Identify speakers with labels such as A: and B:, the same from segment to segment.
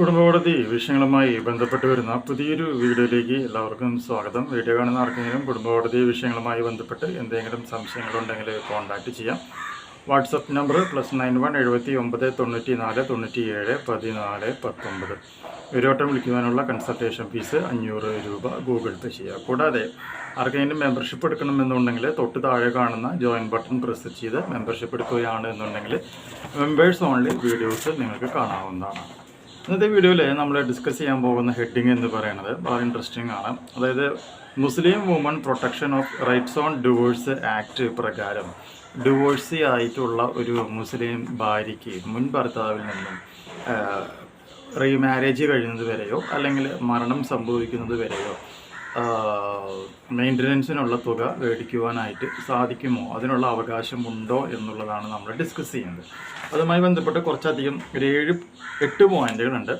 A: കുടുംബകോടതി വിഷയങ്ങളുമായി ബന്ധപ്പെട്ട് വരുന്ന പുതിയൊരു വീഡിയോയിലേക്ക് എല്ലാവർക്കും സ്വാഗതം. വീഡിയോ കാണുന്ന ആർക്കെങ്കിലും കുടുംബകോടതി വിഷയങ്ങളുമായി ബന്ധപ്പെട്ട് എന്തെങ്കിലും സംശയങ്ങളുണ്ടെങ്കിൽ കോൺടാക്റ്റ് ചെയ്യാം. WhatsApp number plus nine one എഴുപത്തി ഒമ്പത് തൊണ്ണൂറ്റി നാല് തൊണ്ണൂറ്റി ഏഴ് പതിനാല് പത്തൊമ്പത്. ഒരുവട്ടം വിളിക്കുവാനുള്ള കൺസൾട്ടേഷൻ ഫീസ് അഞ്ഞൂറ് രൂപ ഗൂഗിൾ പേ ചെയ്യുക കൂടാതെ ആർക്കെങ്കിലും മെമ്പർഷിപ്പ് എടുക്കണമെന്നുണ്ടെങ്കിൽ തൊട്ട് താഴെ കാണുന്ന ജോയിൻ ബട്ടൺ പ്രസ് ചെയ്ത് മെമ്പർഷിപ്പ് എടുക്കുകയാണ് എന്നുണ്ടെങ്കിൽ മെമ്പേഴ്സ് ഓൺലി വീഡിയോസ് നിങ്ങൾക്ക് കാണാവുന്നതാണ്. ഇന്നത്തെ വീഡിയോയിൽ നമ്മൾ ഡിസ്കസ് ചെയ്യാൻ പോകുന്ന ഹെഡിങ് എന്ന് പറയുന്നത് വളരെ ഇൻട്രസ്റ്റിംഗ് ആണ്. അതായത് Muslim woman protection of rights on divorce act പ്രകാരം ഡിവോഴ്സി ആയിട്ടുള്ള ഒരു മുസ്ലിം ഭാര്യയ്ക്ക് മുൻ ഭർത്താവിൽ നിന്നും റീമാരേജ് കഴിയുന്നത് വരെയോ അല്ലെങ്കിൽ മരണം സംഭവിക്കുന്നത് വരെയോ മെയിന്റനൻസിനുള്ള തുക മേടിക്കുവാനായിട്ട് സാധിക്കുമോ? അതിനുള്ള അവകാശമുണ്ടോ എന്നുള്ളതാണ് നമ്മൾ ഡിസ്കസ് ചെയ്യുന്നത്. അതുമായി ബന്ധപ്പെട്ട് കുറച്ചധികം ഒരു ഏഴ് എട്ട് പോയിന്റുകളുണ്ട്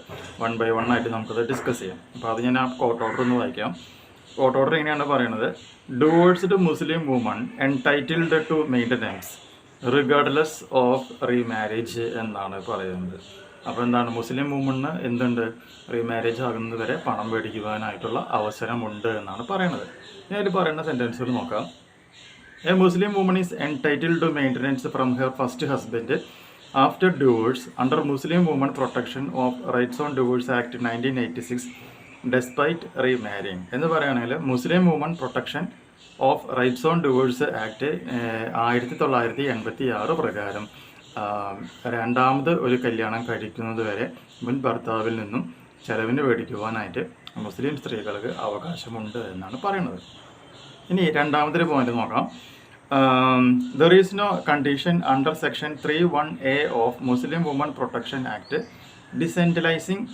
A: വൺ ബൈ വൺ ആയിട്ട് നമുക്കത് ഡിസ്കസ് ചെയ്യാം. അപ്പോൾ അത് ഞാൻ ആ കോട്ട് ഓർഡർ ഒന്ന് വായിക്കാം. കോട്ട് ഓർഡർ എങ്ങനെയാണ് പറയുന്നത് divorced Muslim woman entitled to maintenance regardless of remarriage എന്നാണ് പറയുന്നത്. അപ്പോൾ എന്താണ് മുസ്ലിം വുമണ് എന്തുണ്ട്? റീമാരേജ് ആകുന്നത് വരെ പണം മേടിക്കുവാനായിട്ടുള്ള അവസരമുണ്ട് എന്നാണ് പറയുന്നത്. ഞാൻ പറയുന്ന സെന്റൻസുകൾ നോക്കാം. A Muslim woman is entitled to maintenance from her first husband after divorce under Muslim woman protection of rights on divorce act nineteen eighty six despite remarrying എന്ന് പറയുകയാണെങ്കിൽ Muslim woman protection of rights on divorce act ആയിരത്തി തൊള്ളായിരത്തി എൺപത്തി ആറ് പ്രകാരം രണ്ടാമത് ഒരു കല്യാണം കഴിക്കുന്നത് വരെ മുൻ ഭർത്താവിൽ നിന്നും ചെലവിന് മേടിക്കുവാനായിട്ട് മുസ്ലിം സ്ത്രീകൾക്ക് അവകാശമുണ്ട് എന്നാണ് പറയുന്നത്. ഇനി രണ്ടാമതൊരു പോയിന്റ് നോക്കാം. There is no condition under section three one A of Muslim woman protection act decentralising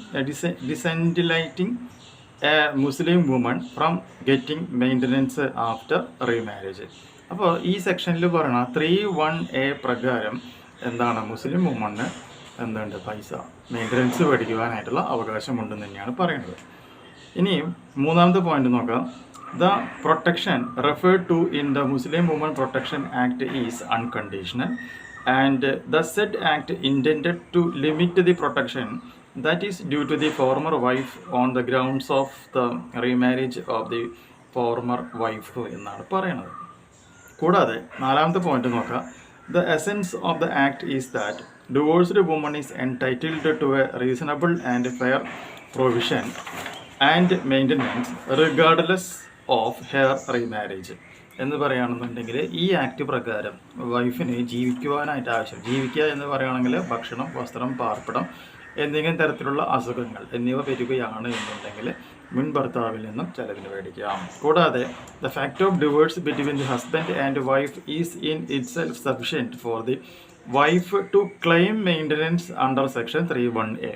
A: disentitling a Muslim woman from getting maintenance after remarriage അപ്പോൾ ഈ സെക്ഷനിൽ പറയണ ത്രീ വൺ എ പ്രകാരം എന്താണ് മുസ്ലിം വുമണ് എന്തുണ്ട് പൈസ? മൈഗ്രൻസ് മേടിക്കുവാനായിട്ടുള്ള അവകാശമുണ്ടെന്ന് തന്നെയാണ് പറയുന്നത്. ഇനിയും മൂന്നാമത്തെ പോയിന്റ് നോക്കാം. The protection referred to in the Muslim woman protection act is unconditional and the said act intended to limit the protection that is due to the former wife on the grounds of the remarriage of the former wife എന്നാണ് പറയുന്നത്. കൂടാതെ നാലാമത്തെ point നോക്കാം. The essence of the act is that divorced woman is entitled to a reasonable and fair provision and maintenance regardless of her remarriage. എന്ന് പറയുകയാണെന്നുണ്ടെങ്കിൽ ഈ act പ്രകാരം വൈഫിന് ജീവിക്കുവാനായിട്ട് ആവശ്യം ജീവിക്കുക എന്ന് പറയുകയാണെങ്കിൽ ഭക്ഷണം വസ്ത്രം പാർപ്പിടം എന്തെങ്കിലും തരത്തിലുള്ള അസുഖങ്ങൾ എന്നിവ വരികയാണ് എന്നുണ്ടെങ്കിൽ മുൻ ഭർത്താവിൽ നിന്നും ചെലവിന് മേടിക്കാം. കൂടാതെ the fact of divorce between the husband and wife is in itself sufficient for the wife to claim maintenance under section three one A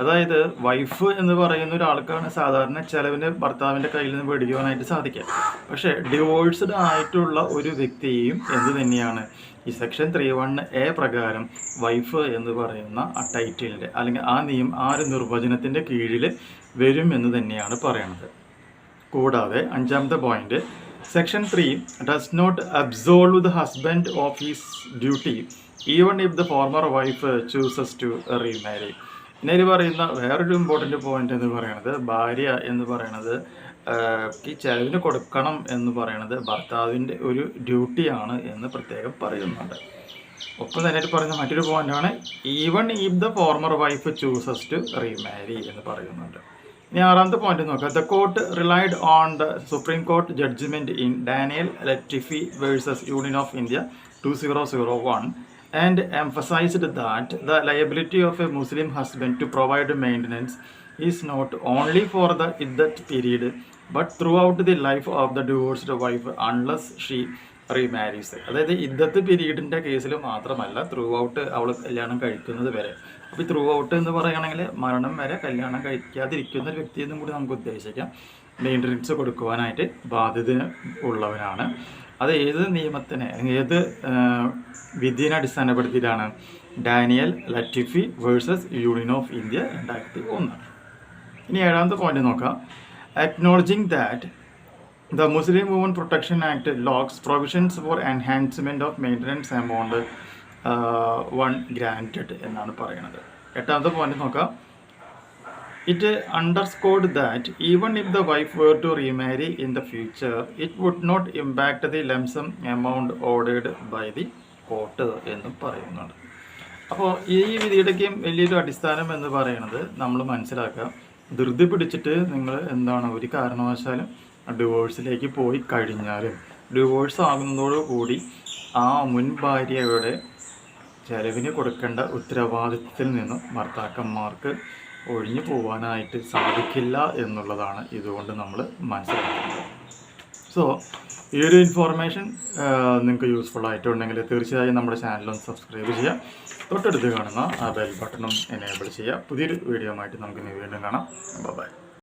A: അതായത് വൈഫ് എന്ന് പറയുന്ന ഒരാൾക്കാണ് സാധാരണ ചെലവിന് ഭർത്താവിന്റെ കയ്യിൽ നിന്ന് മേടിക്കുവാനായിട്ട് സാധിക്കുക. പക്ഷേ ഡിവോഴ്സ്ഡ് ആയിട്ടുള്ള ഒരു വ്യക്തിയും എന്ത് തന്നെയാണ്? ഈ സെക്ഷൻ ത്രീ വൺ എ പ്രകാരം വൈഫ് എന്ന് പറയുന്ന ആ ടൈറ്റിലിന്റെ അല്ലെങ്കിൽ ആ നിയം ആ ഒരു നിർവചനത്തിന്റെ കീഴിൽ വരും എന്ന് തന്നെയാണ് പറയുന്നത് കൂടാതെ അഞ്ചാമത്തെ point section three does not absolve the husband of his duty even if the former wife chooses to remarry പിന്നെ ഇതിൽ പറയുന്ന വേറൊരു ഇമ്പോർട്ടന്റ് പോയിന്റ് എന്ന് പറയുന്നത് ഭാര്യ എന്ന് പറയുന്നത് ഈ ചെലവിന് കൊടുക്കണം എന്ന് പറയുന്നത് ഭർത്താവിന്റെ ഒരു ഡ്യൂട്ടിയാണ് എന്ന് പ്രത്യേകം പറയുന്നുണ്ട്. ഒപ്പം തന്നെ പറയുന്ന മറ്റൊരു പോയിന്റാണ് even if the former wife chooses to remarry എന്ന് പറയുന്നുണ്ട്. ഇനി ആറാമത്തെ പോയിന്റ് നോക്കാം. The court relied on the supreme court judgment in Danial Latifi versus union of India two zero zero one and emphasized that the liability of a Muslim husband to provide maintenance is not only for the iddat period but throughout the life of the divorced wife unless she remarries അതായത് ഇദ്ദത്ത് പീരീഡിന്റെ കേസിൽ മാത്രമല്ല through out അവൾ കല്യാണം കഴിക്കുന്നത് വരെ അപ്പോൾ through out എന്ന് പറയുകയാണെങ്കിൽ മരണം വരെ കല്യാണം കഴിക്കാതിരിക്കുന്ന ഒരു വ്യക്തി എന്നും കൂടി നമുക്ക് ഉദ്ദേശിക്കാം. മെയിന്റനൻസ് കൊടുക്കുവാനായിട്ട് ബാധ്യത ഉള്ളവനാണ്. അത് ഏത് നിയമത്തിനെ ഏത് വിധിയെ അടിസ്ഥാനപ്പെടുത്തിയിട്ടാണ് Danial Latifi versus union of India രണ്ടായിരത്തി ഒന്ന്. ഇനി ഏഴാമത്തെ പോയിന്റ് നോക്കാം. Acknowledging that the Muslim woman protection act lacks provisions for enhancement of maintenance amount one granted എന്നാണ് പറയുന്നത്. എട്ടാമത്തെ പോയിന്റ് നോക്കാം. It underscored that even if the wife were to remarry in the future it would not impact the lump sum amount ordered by the court എന്നും പറയുന്നുണ്ട്. അപ്പോൾ ഈ വിധിയുടെയൊക്കെയും വലിയൊരു അടിസ്ഥാനം എന്ന് പറയുന്നത് നമ്മൾ മനസ്സിലാക്കുക. ധൃതി പിടിച്ചിട്ട് നിങ്ങൾ എന്താണ് ഒരു കാരണവശാലും ഡിവോഴ്സിലേക്ക് പോയി കഴിഞ്ഞാലും ഡിവോഴ്സ് ആകുന്നതോടുകൂടി ആ മുൻ ഭാര്യയുടെ ചെലവിന് കൊടുക്കേണ്ട ഉത്തരവാദിത്തത്തിൽ നിന്നും ഭർത്താക്കന്മാർക്ക് ഒഴിഞ്ഞു പോകാനായിട്ട് സാധിക്കില്ല എന്നുള്ളതാണ് ഇതുകൊണ്ട് നമ്മൾ മനസ്സിലാക്കുന്നത് സോ ഈ ഒരു ഇൻഫോർമേഷൻ നിങ്ങൾക്ക് യൂസ്ഫുൾ ആയിട്ടുണ്ടെങ്കിൽ തീർച്ചയായും നമ്മുടെ ചാനലൊന്ന് സബ്സ്ക്രൈബ് ചെയ്യുക. തൊട്ടടുത്ത് കാണുന്ന ആ ബെൽ ബട്ടണും എനേബിൾ ചെയ്യുക. പുതിയൊരു വീഡിയോ ആയിട്ട് നമുക്ക് ഇനി വീണ്ടും കാണാം. ബൈ